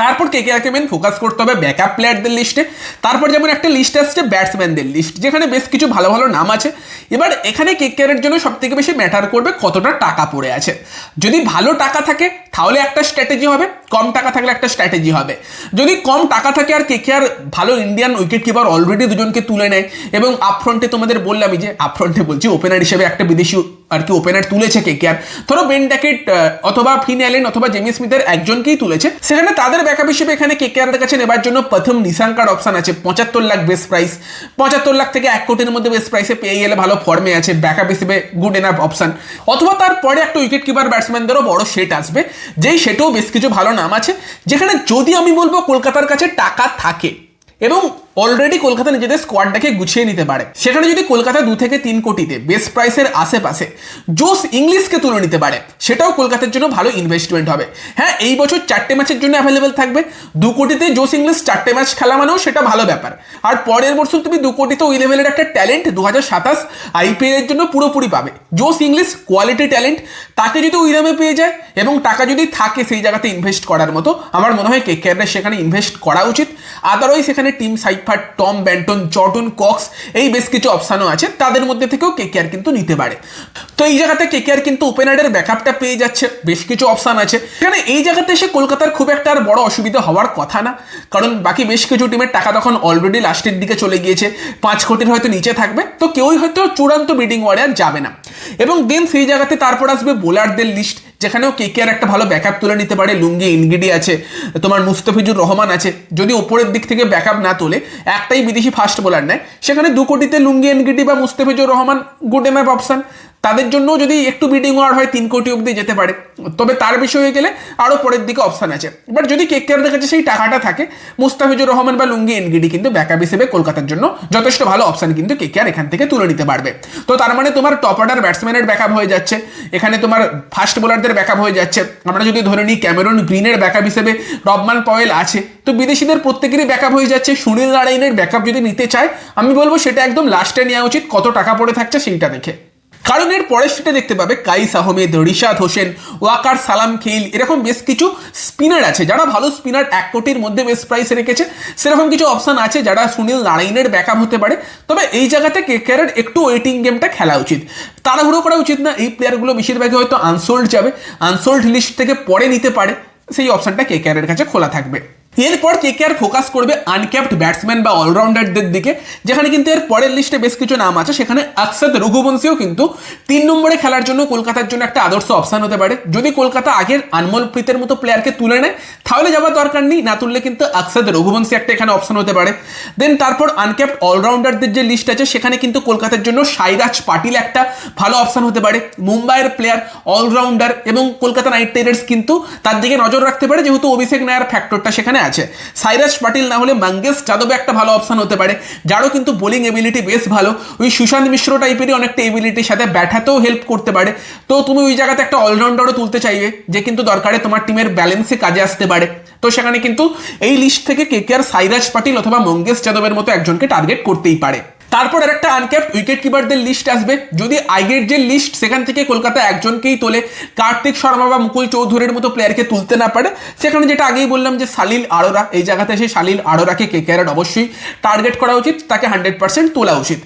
A: তারপর কে কে মেন ফোকাস করতে হবে ব্যাকআপ প্লেয়ারদের লিস্টে তারপর যেমন একটা লিস্ট আসছে ব্যাটসম্যানদের লিস্ট যেখানে বেশ কিছু ভালো ভালো নাম আছে। এবার এখানে কে কেয়ারের জন্য সব থেকে বেশি ম্যাটার করবে, কতটা টাকা পড়ে আছে। যদি ভালো টাকা থাকে, তাহলে একটা স্ট্র্যাটেজি হবে। কম টাকা থাকলে একটা স্ট্র্যাটেজি হবে। যদি কম টাকা থাকে আর কে কে আর ভালো ইন্ডিয়ান উইকেট কিপার অলরেডি দুজনকে তুলে নেয় এবং আপফ্রন্টে তোমাদের বললামই যে আপফ্রন্টে বলছি ওপেনার হিসেবে একটা বিদেশি আর কি ওপেনার তুলেছে কে কে আর। ধরো বেন ড্যাকেট অথবা ফিন অ্যালেন অথবা জেমি স্মিথের একজনকেই তুলেছে। সেখানে তাদের ব্যাকআপ হিসেবে এখানে কে কে আর কাছে নেবার জন্য প্রথম নিশাঙ্কার অপশন আছে। পঁচাত্তর লাখ বেস্ট প্রাইস পঁচাত্তর লাখ থেকে এক কোটির মধ্যে বেস্ট প্রাইসে পেয়ে গেলে ভালো ফর্মে আছে। ব্যাকআপ হিসেবে গুড এনাফ অপশন অথবা তারপরে একটা উইকেট কিপার ব্যাটসম্যানদেরও বড় সেট আসবে। যেই সেটেও বেশ কিছু ভালো নাম আছে যেখানে যদি আমি বলব কলকাতার কাছে টাকা থাকে এবং অলরেডি কলকাতা নিজেদের স্কোয়াডটাকে গুছিয়ে নিতে পারে। সেখানে যদি কলকাতা দু থেকে তিন কোটিতে বেস্ট প্রাইসের আশেপাশে জোস ইংলিশকে তুলে নিতে পারে, সেটাও কলকাতার জন্য ভালো ইনভেস্টমেন্ট হবে। হ্যাঁ এই বছর চারটে ম্যাচের জন্য অ্যাভেলেবেল থাকবে। দু কোটিতে জোস ইংলিশ চারটে ম্যাচ খেলা মানেও সেটা ভালো ব্যাপার। আর পরের বছর তুমি দু কোটিতে ওই লেভেলের একটা ট্যালেন্ট দু হাজার সাতাশ আইপিএল এর জন্য পুরোপুরি পাবে। জোস ইংলিশ কোয়ালিটি ট্যালেন্ট তাকে যদি ওই দামে পেয়ে যায় এবং টাকা যদি থাকে সেই জায়গাতে ইনভেস্ট করার মতো, আমার মনে হয় কে সেখানে ইনভেস্ট করা উচিত। আদারওয়াইজ সেখানে Tim Seifert Tom Banton, Jordan Cox, এই বেশ কিছু অপশানও আছে। তাদের মধ্যে থেকেও কে কেয়ার কিন্তু নিতে পারে। তো এই জায়গাতে কে কেয়ার কিন্তু ওপেনারের ব্যাকআপটা পেয়ে যাচ্ছে। বেশ কিছু অপশান আছে। এখানে এই জায়গাতে এসে কলকাতার খুব একটা আর বড় অসুবিধা হওয়ার কথা না। কারণ বাকি বেশ কিছু টিমের টাকা তখন অলরেডি লাস্টের দিকে চলে গিয়েছে। পাঁচ কোটির হয়তো নিচে থাকবে। তো কেউই হয়তো চূড়ান্ত বিডিং ওয়ারে আর যাবে না। এবং দেন সেই জায়গাতে তারপর আসবে বোলারদের লিস্ট যেখানেও কে কে আর একটা ভালো ব্যাকআপ তুলে নিতে পারে, লুঙ্গি, ইনগিডি আছে, তোমার মুস্তাফিজুর রহমান আছে। যদি ওপরের দিক থেকে ব্যাকআপ না তোলে, একটাই বিদেশি ফাস্ট বোলার নেয়, সেখানে দু কোটিতে লুঙ্গি এনগিডি বা Mustafizur Rahman good enough option তাদের জন্য যদি একটু বিডিং ওয়ার হয়, তিন কোটি অবধি যেতে পারে। তবে তার বিষয়ে গেলে আরও পরের দিকে অপশান আছে। বাট যদি কে কেয়ারদের কাছে সেই টাকাটা থাকে, মুস্তাফিজুর রহমান বা লুঙ্গি এনগিডি কিন্তু ব্যাকআপ হিসেবে কলকাতার জন্য যথেষ্ট ভালো অপশান কিন্তু কে কেয়ার এখান থেকে তুলে নিতে পারবে। তো তার মানে তোমার টপ অর্ডার ব্যাটসম্যানের ব্যাকআপ হয়ে যাচ্ছে। এখানে তোমার ফাস্ট বোলারদের ব্যাকআপ হয়ে যাচ্ছে। আমরা যদি ধরে নিই, ক্যামেরন গ্রিনের ব্যাকআপ হিসেবে রবমান পয়েল আছে। তো বিদেশিদের প্রত্যেকেরই ব্যাকআপ হয়ে যাচ্ছে। সুনীল নারায়ণের ব্যাকআপ যদি নিতে চায়, আমি বলব সেটা একদম লাস্টে নেওয়া উচিত। কত টাকা পড়ে থাকছে সেইটা দেখে। কারণ এর পরের সেটা দেখতে পাবে কাইস আহমেদ, রিশাদ হোসেন, ওয়াকার সালাম খেইল এরকম বেশ কিছু স্পিনার আছে। যারা ভালো স্পিনার এক কোটির মধ্যে বেস্ট প্রাইসে রেখেছে, সেরকম কিছু অপশান আছে যারা সুনীল নারায়ণের ব্যাকআপ হতে পারে। তবে এই জায়গাতে কেকেআরের একটু ওয়েটিং গেমটা খেলা উচিত। তাড়াহুড়ো করা উচিত না, এই প্লেয়ারগুলো বেশিরভাগই হয়তো আনসোল্ড যাবে। আনসোল্ড লিস্ট থেকে পরে নিতে পারে, সেই অপশনটা কেকেআরের কাছে খোলা থাকবে। এরপর কে কে আর ফোকাস করবে আনক্যাপ্ট ব্যাটসম্যান বা অলরাউন্ডারদের দিকে, যেখানে কিন্তু এর পরের লিস্টে বেশ কিছু নাম আছে, সেখানে আকসাদ রঘুবংশীও কিন্তু তিন নম্বরে খেলার জন্য কলকাতার জন্য একটা আদর্শ অপশান হতে পারে। যদি কলকাতা আগের আনমোল প্রীতের মতো প্লেয়ারকে তুলে নেয়, তাহলে যাওয়ার দরকার নেই, না তুললে কিন্তু আকসাদ রঘুবংশী একটা এখানে অপশন হতে পারে। দেন তারপর আনক্যাপ্ট অলরাউন্ডারদের যে লিস্ট আছে, সেখানে কিন্তু কলকাতার জন্য সাইরাজ পাটিল একটা ভালো অপশান হতে পারে। মুম্বাইয়ের প্লেয়ার অলরাউন্ডার এবং কলকাতা নাইট রাইডার্স কিন্তু তার দিকে নজর রাখতে পারে, যেহেতু অভিষেক নায়ার ফ্যাক্টরটা সেখানে আছে। সাইরাজ পাটিল না হলে মাঙ্গেশ যাদবে একটা ভালো অপশান হতে পারে। যারও কিন্তু বোলিং এবিলিটি বেশ ভালো। ওই সুশান্ত মিশ্র টাইপেরই অনেকটা এবিলিটির সাথে ব্যাটাতেও হেল্প করতে পারে। তো তুমি ওই জায়গাতে একটা অলরাউন্ডারও তুলতে চাইবে, যে কিন্তু দরকারে তোমার টিমের ব্যালেন্সে কাজে আসতে পারে। তো সেখানে কিন্তু এই লিস্ট থেকে কে কে আর সাইরাজ পাটিল অথবা মঙ্গেশ যাদবের মতো একজনকে টার্গেট করতেই পারে। তারপর আর একটা আনক্যাপ্ট উইকেট কিপারদের লিস্ট আসবে। যদি আইগের যে লিস্ট সেখান থেকে কলকাতা একজনকেই তোলে, কার্তিক শর্মা বা মুকুল চৌধুরীর মতো প্লেয়ারকে তুলতে না পারে, সেখানে যেটা আগেই বললাম যে সালিল আরোরা, এই জায়গাতে সেই সালিল আরোরাকে কে কে অবশ্যই টার্গেট করা উচিত, তাকে হান্ড্রেড পার্সেন্ট তোলা উচিত।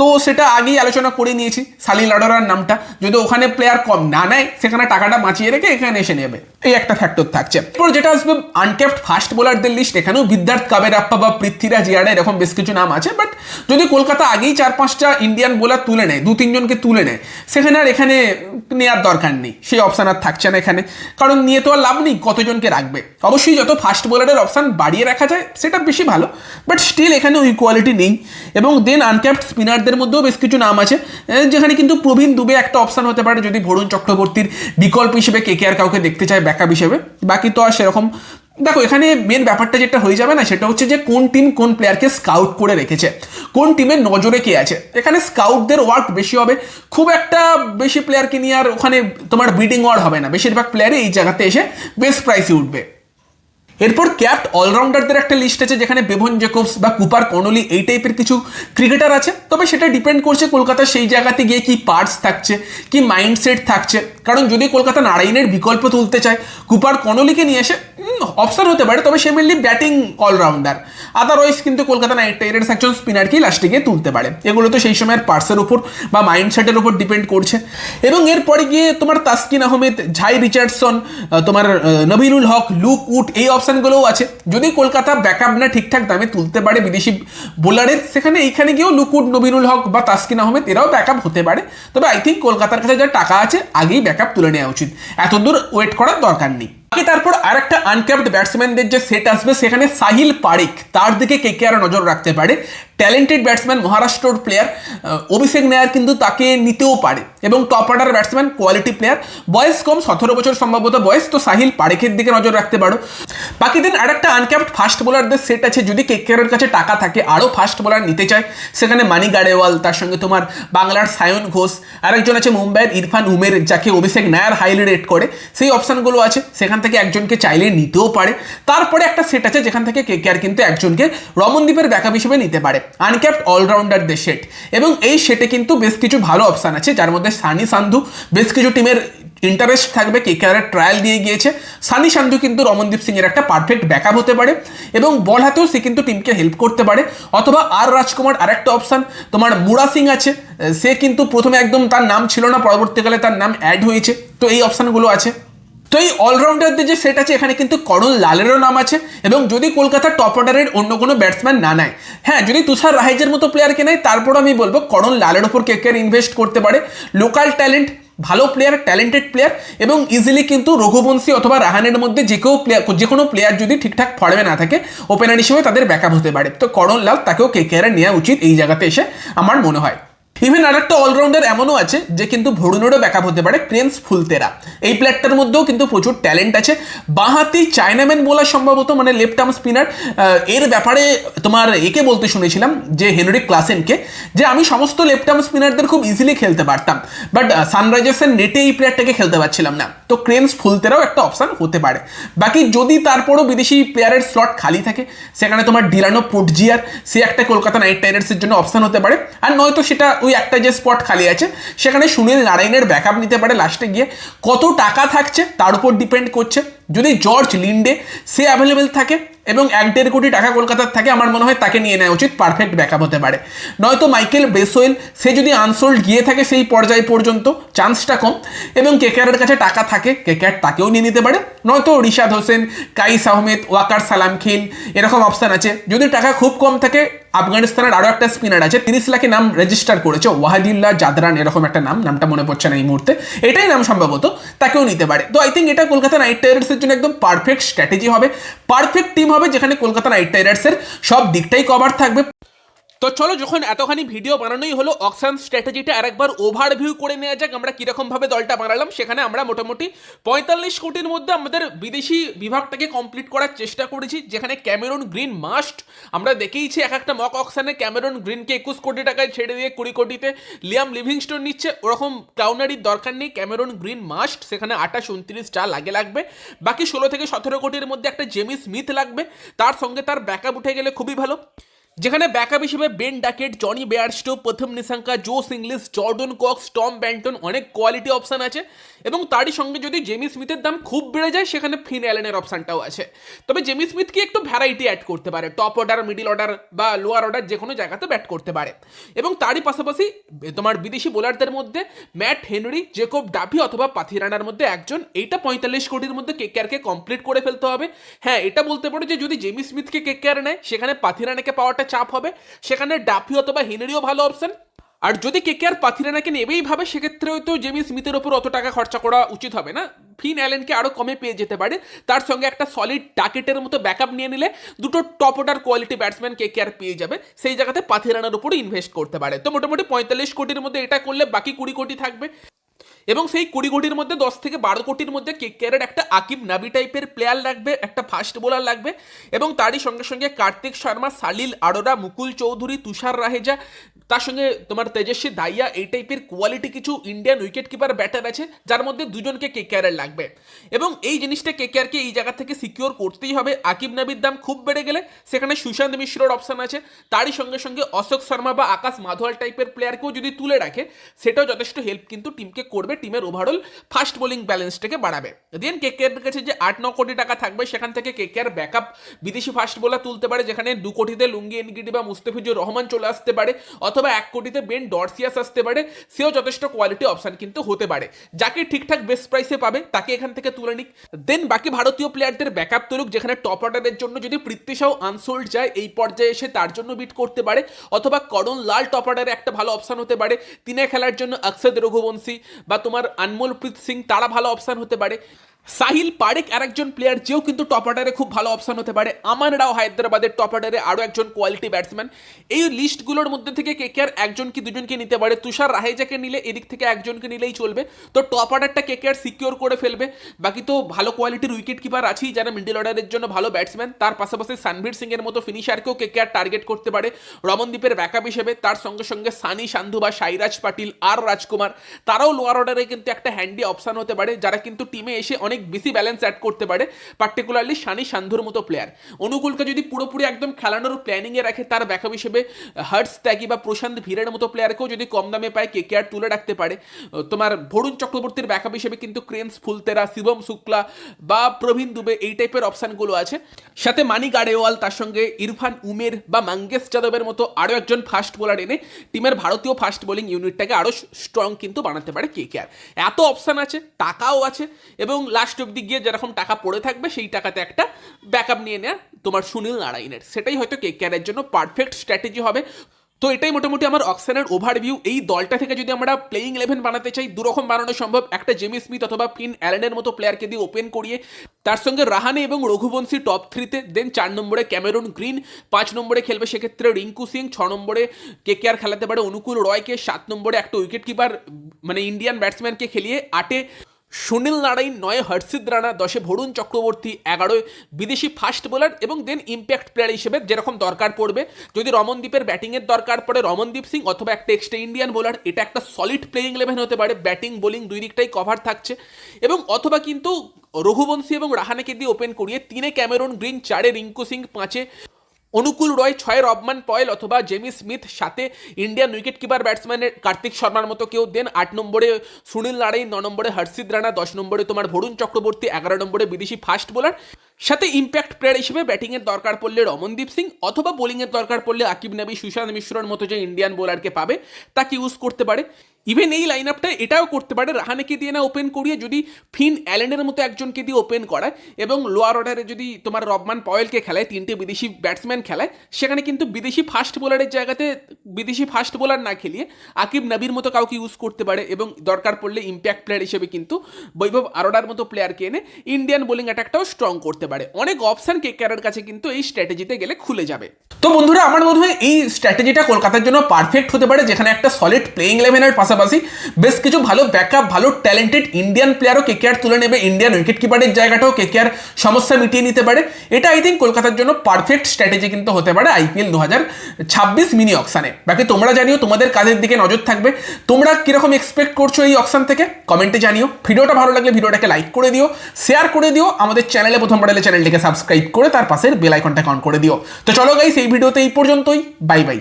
A: তো সেটা আগেই আলোচনা করে নিয়েছি। সালি আরোরার নামটা। যদি ওখানে প্লেয়ার কম না নেয়, সেখানে টাকাটা বাঁচিয়ে রেখে এখানে এসে নেবে। এই একটা ফ্যাক্টর থাকছে। এরপর যেটা আসবে আনক্যাপ্ট ফাস্ট বোলারদের লিস্ট এখানেও বিদ্যার্থ কাবেরাপ্পা বা পৃথ্বীরাজ ইয়ারা এরকম বেশ কিছু নাম আছে বাট যদি কলকাতা আগেই চার পাঁচটা ইন্ডিয়ান বোলার তুলে নেয় দু তিনজনকে তুলে নেয়, সেখানে আর এখানে নেওয়ার দরকার নেই। সেই অপশান আর থাকছে না এখানে। কারণ নিয়ে তো আর লাভ নেই, কতজনকে রাখবে? অবশ্যই যত ফাস্ট বোলারের অপশান বাড়িয়ে রাখা যায়, সেটা বেশি ভালো বাট স্টিল এখানে ওই কোয়ালিটি নেই। এবং দেন আনক্যাপ্ট স্পিনারদের মধ্যেও বেশ কিছু নাম আছে যেখানে কিন্তু প্রবীণ দুবে একটা অপশান হতে পারে যদি ভরুণ চক্রবর্তীর বিকল্প হিসেবে কে কে আর কাউকে দেখতে চায় ব্যাকআপ হিসেবে। বাকি তো আর সেরকম, দেখো এখানে মেন ব্যাপারটা যেটা হয়ে যাবে না, সেটা হচ্ছে যে কোন টিম কোন প্লেয়ারকে স্কাউট করে রেখেছে, কোন টিমের নজরে কে আছে। এখানে স্কাউটদের ওয়ার্ক বেশি হবে, খুব একটা বেশি প্লেয়ারকে নিয়ে আর ওখানে তোমার ব্রিডিং ওয়ার হবে না, বেশিরভাগ প্লেয়ারই এই জায়গাতে এসে বেস্ট প্রাইসে উঠবে। এরপর ক্যাপ্ট অলরাউন্ডারদের একটা লিস্ট আছে যেখানে বেভন জেকবস বা কুপার কনলি এই টাইপের কিছু ক্রিকেটার আছে। তবে সেটা ডিপেন্ড করছে কলকাতা সেই জায়গাতে গিয়ে কি পার্টস থাকছে, কি মাইন্ডসেট থাকছে। কারণ যদি কলকাতা নারায়ণের বিকল্প তুলতে চায়, কুপার কনলিকে নিয়ে এসে অপশন হতে পারে, তবে সে মেনলি ব্যাটিং অলরাউন্ডার আদারওয়াইজ কিন্তু কলকাতা নাইট রাইডার্স একজন স্পিনারকেই লাস্টে গিয়ে তুলতে পারে। এগুলো তো সেই সময়ের পার্টসের উপর বা মাইন্ডসেটের উপর ডিপেন্ড করছে। এবং এরপরে গিয়ে তোমার তাসকিন আহমেদ, ঝাই রিচার্ডসন তোমার নবিরুল হক, লুক উড এই অপশানগুলোও আছে। যদি কলকাতা ব্যাকআপ না ঠিকঠাক দামে তুলতে পারে বিদেশি বোলারের সেখানে এইখানে গিয়েও লুকুট নবীনুল হক বা তাসকিন আহমেদ এরাও ব্যাকআপ হতে পারে। তবে আই থিঙ্ক কলকাতার কাছে যা টাকা আছে, আগেই ব্যাকআপ তুলে নেওয়া উচিত। এত দূর ওয়েট করার দরকার নেই। আগে তারপর আর একটা আনক্যাপড ব্যাটসম্যানদের যে সেট আসবে, সেখানে সাহিল পারিক তার দিকে কে কে আর নজর রাখতে পারে। ট্যালেন্টেড ব্যাটসম্যান মহারাষ্ট্রর প্লেয়ার অভিষেক নায়ার কিন্তু তাকে নিতেও পারে। এবং top order batsman quality player বয়স কম, সতেরো বছর সম্ভবত বয়স, তো সাহিল পারেখের দিকে নজর রাখতে পারো। বাকি দিন আর একটা আনক্যাপ্ড ফাস্ট বোলারদের সেট আছে, যদি কেকেআরের কাছে টাকা থাকে আরও ফাস্ট বোলার নিতে চায়, সেখানে মানি গাড়েওয়াল, তার সঙ্গে তোমার বাংলার সায়ন ঘোষ, আরেকজন আছে মুম্বাইয়ের ইরফান উমের, যাকে অভিষেক নায়ার হাইলি রেট করে। সেই অপশানগুলো আছে, সেখান থেকে একজনকে চাইলে নিতেও পারে। তারপরে একটা সেট আছে, যেখান থেকে কেকেআর কিন্তু একজনকে রমনদ্বীপের ব্যাকআপ হিসেবে নিতে পারে। আনক্যাপ্ট অলরাউন্ডারদের সেট এবং এই সেটে কিন্তু বেশ কিছু ভালো অপশান আছে, যার মধ্যে সানি সান্ধু, বেশ কিছু টিমের ইন্টারেস্ট থাকবে কে কেয়ারের ট্রায়াল দিয়ে গিয়েছে। সানি সান্ধু কিন্তু রমনদীপ সিং এর একটা পারফেক্ট ব্যাকআপ হতে পারে এবং বল হাতেও সে কিন্তু টিমকে হেল্প করতে পারে। অথবা আর রাজকুমার আরেকটা অপশান তোমার মুরা সিং আছে, সে কিন্তু প্রথমে একদম তার নাম ছিল না, পরবর্তীকালে তার নাম অ্যাড হয়েছে। তো এই অপশানগুলো আছে। তো এই অলরাউন্ডারদের যে সেট আছে, এখানে কিন্তু করণ লালেরও নাম আছে এবং যদি কলকাতা টপ অর্ডারের অন্য কোনো ব্যাটসম্যান না নেয় হ্যাঁ যদি তুষার রাহেজের মতো প্লেয়ারকে নেয়, তারপর আমি বলব করণ লালের ওপর কে কে ইনভেস্ট করতে পারে। লোকাল ট্যালেন্ট ভালো প্লেয়ার ট্যালেন্টেড প্লেয়ার এবং ইজিলি কিন্তু রঘুবংশী অথবা রাহানের মধ্যে যে কেউ প্লেয়ার যে কোনো প্লেয়ার যদি ঠিকঠাক ফর্মে না থাকে ওপেনার হিসেবে তাদের ব্যাকআপ হতে পারে। তো করণ লাল তাকেও কে কে নেওয়া উচিত এই জায়গাতে এসে, আমার মনে হয়। ইভেন আর একটা অলরাউন্ডার এমনও আছে যে কিন্তু ভরুনেরও ব্যাকআপ হতে পারে প্রিন্স ফুলতেরা। এই প্লেয়ারটার মধ্যেও কিন্তু প্রচুর ট্যালেন্ট আছে। বাঁহাতি চাইনাম্যান বলা সম্ভবত মানে লেফট আর্ম স্পিনার এর ব্যাপারে তোমার একে বলতে শুনেছিলাম যে হেনরিক ক্লাসেনকে যে আমি সমস্ত লেফট আর্ম স্পিনারদের খুব ইজিলি খেলতে পারতাম। বাট সানরাইজার্সের নেটে এই প্লেয়ারটাকে খেলতে পারছিলাম না। তো ক্রেন্স ফুলতেরাও একটা অপশান হতে পারে। বাকি যদি তারপরও বিদেশি প্লেয়ারের স্লট খালি থাকে, সেখানে তোমার ডিলানো পোর্টজিয়ার সে একটা কলকাতা নাইট রাইডার্সের জন্য অপশান হতে পারে। আর নয়তো সেটা ওই একটা যে স্পট খালি আছে, সেখানে সুনীল নারায়ণের ব্যাকআপ নিতে পারে লাস্টে গিয়ে। কত টাকা থাকছে তার উপর ডিপেন্ড করছে। যদি জর্জ লিন্ডে সে অ্যাভেলেবেল থাকে এবং এক দেড় কোটি টাকা কলকাতার থাকে, আমার মনে হয় তাকে নিয়ে নেওয়া উচিত পারফেক্ট ব্যাকআপ হতে পারে। নয়তো মাইকেল বেসোয়েল সে যদি আনসোল্ড গিয়ে থাকে সেই পর্যায় পর্যন্ত চান্সটা কম। এবং কেকেআরের কাছে টাকা থাকে কেকেআর তাকেও নিয়ে নিতে পারে। নয়তো রিশাদ হোসেন, কাইস আহমেদ, ওয়াকার সালাম খিল এরকম অপশান আছে। যদি টাকা খুব কম থাকে আফগানিস্তানের আরও একটা স্পিনার আছে তিরিশ লাখে নাম রেজিস্টার করেছে ওয়াহাদিল্লা জাদরান এরকম একটা নাম, নামটা মনে পড়ছে না এই মুহূর্তে। এটাই নাম সম্ভবত, তাকেও নিতে পারে। তো আই থিঙ্ক এটা কলকাতা নাইট রাইডার্সের জন্য একদম পারফেক্ট স্ট্র্যাটেজি হবে পারফেক্ট টিম হবে যেখানে কলকাতা নাইট রাইডার্সের সব দিকটাই কভার থাকবে। তো চলো যখন এতখানি ভিডিও বানানোই হলো অক্সান স্ট্র্যাটেজিটা আরেকবার ওভারভিউ করে নেওয়া যাক, আমরা কীরকম ভাবে দলটা বানালাম, সেখানে আমরা মোটামুটি পঁয়তাল্লিশ কোটির মধ্যে আমাদের বিদেশি বিভাগটাকে কমপ্লিট করার চেষ্টা করেছি, যেখানে ক্যামেরন গ্রিন মাস্ট আমরা দেখেইছি এক একটা মক অকশনে ক্যামেরন গ্রিনকে একুশ কোটি টাকায় ছেড়ে দিয়ে কুড়ি কোটিতে লিয়াম লিভিংস্টোন নিচ্ছে, ওরকম ক্লাউনারির দরকার নেই ক্যামেরন গ্রিন মাস্ট সেখানে আঠাশ, উনত্রিশ যা লাগে লাগবে। বাকি ষোলো থেকে সতেরো কোটির মধ্যে একটা জেমি স্মিথ লাগবে, তার সঙ্গে তার ব্যাকআপ উঠে গেলে খুবই ভালো। যেখানে ব্যাকআপ হিসেবে বেন ডাকেট, জনি বেয়ারস্টো, প্রথম Nissanka Josh Inglis Jordan Cox, Tom Banton, অনেক কোয়ালিটি অপশান আছে। এবং তারই সঙ্গে যদি জেমি স্মিথের দাম খুব বেড়ে যায়, সেখানে ফিন অ্যালেনের অপশানটাও আছে। তবে জেমি স্মিথকে একটু ভ্যারাইটি অ্যাড করতে পারে। টপ অর্ডার মিডিল অর্ডার বা লোয়ার অর্ডার যে কোনো জায়গাতে ব্যাট করতে পারে। এবং তারই পাশাপাশি, তোমার বিদেশি বোলারদের মধ্যে ম্যাট হেনরি জেকব ডাভি অথবা পাথিরানার মধ্যে একজন, এইটা পঁয়তাল্লিশ কোটির মধ্যে কেকেআরকে কমপ্লিট করে ফেলতে হবে। হ্যাঁ এটা বলতে পারো যে যদি জেমি স্মিথকে কেকেআর নেয়, সেখানে পাথিরানাকে পাওয়াটা চাপ হবে। সেখানে ডাফি অথবা হেনরিও ভালো অপশন আর যদি কেকে আর পাথিরানাকে নেবেই ভাবে সেক্ষেত্রে হয়তো জেমি স্মিথের ওপর অত টাকা খরচা করা উচিত হবে না। ফিন অ্যালেনকে আরও কমে পেয়ে যেতে পারে। তার সঙ্গে একটা সলিড টাকেটের মতো ব্যাকআপ নিয়ে নিলে দুটো top order quality batsman K K R যাবে। সেই জায়গাতে পাথিরানার উপরে ইনভেস্ট করতে পারে। তো মোটামুটি পঁয়তাল্লিশ কোটির মধ্যে এটা করলে বাকি কুড়ি কোটি থাকবে। এবং সেই কুড়ি কোটির মধ্যে দশ থেকে বারো কোটির মধ্যে কেকেআরের একটা আকিব নাবি টাইপের প্লেয়ার লাগবে, একটা ফাস্ট বোলার লাগবে। এবং তারই সঙ্গে সঙ্গে কার্তিক শর্মা, সালিল আরোরা, মুকুল চৌধুরী, তুষার রাহেজা তার সঙ্গে তোমার তেজস্বী, দাইয়া এই টাইপের কোয়ালিটি কিছু ইন্ডিয়ান উইকেট কিপার ব্যাটার আছে, যার মধ্যে দুজনকে কেকেআরের লাগবে। এবং এই জিনিসটা কেকেআরকে এই জায়গা থেকে সিকিওর করতেই হবে। আকিব নাবির দাম খুব বেড়ে গেলে, সেখানে সুশান্ত মিশ্রর অপশন আছে। তারই সঙ্গে সঙ্গে অশোক শর্মা বা আকাশ মাধোয়াল টাইপের প্লেয়ারকেও যদি তুলে রাখে, সেটাও যথেষ্ট হেল্প কিন্তু টিমকে করবে। টিমের ওভারঅল ফাস্ট বোলিং ব্যালেন্সটাকে বাড়াবে। দেন কেকেআর কাছে যে আট, ন কোটি টাকা থাকবে, সেখান থেকে কেকেআর ব্যাকআপ বিদেশি ফাস্ট বোলার তুলতে পারে, যেখানে দু কোটিতে লুঙ্গি, এনগিডি বা মুস্তাফিজুর রহমান চলে আসতে পারে। অথবা এক কোটিতে বেন ডরসিয়াস আসতে পারে, সেও যথেষ্ট কোয়ালিটি অপশান কিন্তু হতে পারে। যাকে ঠিকঠাক বেস্ট প্রাইসে পাবে, তাকে এখান থেকে তুলে নিক। দেন বাকি ভারতীয় প্লেয়ারদের ব্যাকআপ তুলুক, যেখানে টপ অর্ডারের জন্য যদি পৃথ্বী সাউ আনসোল্ড যায়, এই পর্যায়ে এসে তার জন্য বিট করতে পারে। অথবা করণ লাল টপ অর্ডারে একটা ভালো অপশান হতে পারে, তিনে খেলার জন্য অক্ষদ রঘুবংশী বা তোমার আনমোলপ্রীত সিং, তারা ভালো অপশান হতে পারে। সাহিল পারেক আর একজন প্লেয়ার যেও কিন্তু টপ অর্ডারে খুব ভালো অপশন হতে পারে। আমান রাও হায়দ্রাবাদের টপ অর্ডারে আরও একজন কোয়ালিটি ব্যাটসম্যান এই লিস্টগুলোর মধ্যে থেকে কে কে আর একজন কি দুজনকে নিতে পারে? তুষার রাহেজাকে নিলে এদিক থেকে একজনকে নিলেই চলবে। তো টপ অর্ডারটা কে কে আর সিকিওর করে ফেলবে। বাকি তো ভালো কোয়ালিটির উইকেট কিপার আছেই যারা মিডল অর্ডারের জন্য ভালো ব্যাটসম্যান তার পাশাপাশি সানভীর সিং এর মতো ফিনিশারকেও কে কে আর টার্গেট করতে পারে। রমনদীপের ব্যাকআপ হিসেবে তার সঙ্গে সঙ্গে সানি সান্ধু বা সাইরাজ পাটিল আর রাজকুমার, তারাও লোয়ার অর্ডারে কিন্তু একটা হ্যান্ডি অপশান হতে পারে। যারা কিন্তু টিমে এসে অনেক বেশি ব্যালেন্স অ্যাড করতে পারে পার্টিকুলারলি সানি সান্ধুর মতো প্লেয়ার অনুকূলকে যদি পুরোপুরি একদম খেলানোর প্ল্যানিংয়ে রাখে, তার ব্যাকআপ হিসেবে হার্টস ত্যাগী বা প্রশান্ত ভীরের মতো প্লেয়ারকেও যদি কম দামে পায় কে আর তুলে রাখতে পারে। তোমার ভরুণ চক্রবর্তীর ব্যাকআপ হিসেবে কিন্তু ক্রেন্স ফুলতেরা শিবম শুক্লা বা প্রবীণ দুবে এই টাইপের অপশানগুলো আছে। সাথে মানি গাড়েওয়াল, তার সঙ্গে ইরফান উমের বা মাঙ্গেশ যাদবের মতো আরও একজন ফাস্ট বোলার এনে টিমের ভারতীয় ফাস্ট বোলিং ইউনিটটাকে আরও স্ট্রং কিন্তু বানাতে পারে কে আর এত অপশান আছে, টাকাও আছে, এবং লাস্ট অব্দি গিয়ে যেরকম টাকা পড়ে থাকবে, সেই টাকাতে একটা ব্যাকআপ নিয়ে নেওয়া তোমার সুনীল নারায়ণের। সেটাই হয়তো কে কেয়ারের জন্য পারফেক্ট স্ট্র্যাটেজি হবে। তো এটাই মোটামুটি আমার অক্সেনের ওভারভিউ এই দলটা থেকে যদি আমরা প্লেইং ইলেভেন বানাতে চাই, দুরকম বানানো সম্ভব। একটা জেমি স্মিথ অথবা পিন অ্যালেনের মতো প্লেয়ারকে দিয়ে ওপেন করিয়ে, তার সঙ্গে রাহানে এবং রঘুবংশী টপ থ্রিতে দেন চার নম্বরে ক্যামেরুন গ্রিন, পাঁচ নম্বরে খেলবে সেক্ষেত্রে রিঙ্কু সিং, ছ নম্বরে কে কে আর খেলাতে পারে অনুকূল রয়কে, সাত নম্বরে একটা উইকেট কিপার মানে ইন্ডিয়ান ব্যাটসম্যানকে খেলিয়ে আটে সুনীল নারায়ণ নয় হর্ষিদ রানা দশে ভরুণ চক্রবর্তী এগারোয়, বিদেশি ফাস্ট বোলার এবং দেন ইম্প্যাক্ট প্লেয়ার হিসেবে যেরকম দরকার পড়বে। যদি রমনদীপের ব্যাটিংয়ের দরকার পড়ে, রমনদীপ সিং অথবা একটা এক্সট্রা ইন্ডিয়ান বোলার এটা একটা সলিড প্লেয়িং ইলেভেন হতে পারে। ব্যাটিং বোলিং দুই দিকটাই কভার থাকছে। এবং অথবা কিন্তু রঘুবংশী এবং রাহানেকে দিয়ে ওপেন করিয়ে, তিনে ক্যামেরন গ্রিন চারে রিঙ্কু সিং, পাঁচে অনুকূল রয় ছয় রবমান পয়েল অথবা জেমি স্মিথ সাথে ইন্ডিয়ান উইকেট কিপার ব্যাটসম্যানের কার্তিক শর্মার মতো কেউ দেন আট নম্বরে সুনীল নারায়ণ, ন নম্বরে হর্ষিদ রানা, দশ নম্বরে তোমার ভরুণ চক্রবর্তী, এগারো নম্বরে বিদেশি ফাস্ট বোলার। সাথে ইম্প্যাক্ট প্লেয়ার হিসেবে ব্যাটিংয়ের দরকার পড়লে রমনদীপ সিং অথবা বোলিংয়ের দরকার পড়লে আকিব নবী, সুশান্ত মিশ্রর মতো যে ইন্ডিয়ান বোলারকে পাবে, তাকে ইউজ করতে পারে। ইভেন এই লাইন আপটা এটাও করতে পারে। রাহানেকে দিয়ে না ওপেন করিয়ে যদি ফিন অ্যালেনের মতো একজনকে দিয়ে ওপেন করায় এবং লোয়ার অর্ডারে যদি তোমার রবমান পয়েলকে খেলায়, তিনটে বিদেশি ব্যাটসম্যান খেলায়, সেখানে কিন্তু বিদেশি ফাস্ট বোলারের জায়গাতে বিদেশি ফাস্ট বোলার না খেলিয়ে আকিব নবীর মতো কাউকে ইউজ করতে পারে এবং দরকার পড়লে ইম্প্যাক্ট প্লেয়ার হিসেবে কিন্তু বৈভব আরোডার মতো প্লেয়ারকে এনে ইন্ডিয়ান বোলিং অ্যাটাকটাও স্ট্রং করতে পারে। অনেক অপশান কেকারের কাছে কিন্তু এই স্ট্র্যাটেজিতে গেলে খুলে যাবে। তো বন্ধুরা, আমার মনে হয় এই স্ট্র্যাটেজিটা কলকাতার জন্য পারফেক্ট হতে পারে, যেখানে একটা সলিড প্লেইং ইলেভেনের পাশাপাশি বেশ কিছু ভালো ব্যাকআপ ভালো ট্যালেন্টেড ইন্ডিয়ান প্লেয়ারও কেকেআর তুলে নেবে ইন্ডিয়ান উইকেট কিপারের জায়গাটাও কেকেআর সমস্যা মিটিয়ে নিতে পারে। এটা আই থিঙ্ক কলকাতার জন্য পারফেক্ট স্ট্র্যাটেজি কিন্তু হতে পারে আইপিএল দু হাজার ছাব্বিশ মিনি অকশানে বাকি তোমরা জানিও, তোমাদের কাজের দিকে নজর থাকবে। তোমরা কীরকম এক্সপেক্ট করছ এই অকশান থেকে? কমেন্টে জানিও। ভিডিওটা ভালো লাগলে ভিডিওটাকে লাইক করে দিও শেয়ার করে দিও, আমাদের চ্যানেলে প্রথমবার এলে চ্যানেলটিকে সাবস্ক্রাইব করে তার পাশের বেল আইকনটাকে অন করে দিও। তো চলো গাইস এই ভিডিওতে এই পর্যন্তই। Bye bye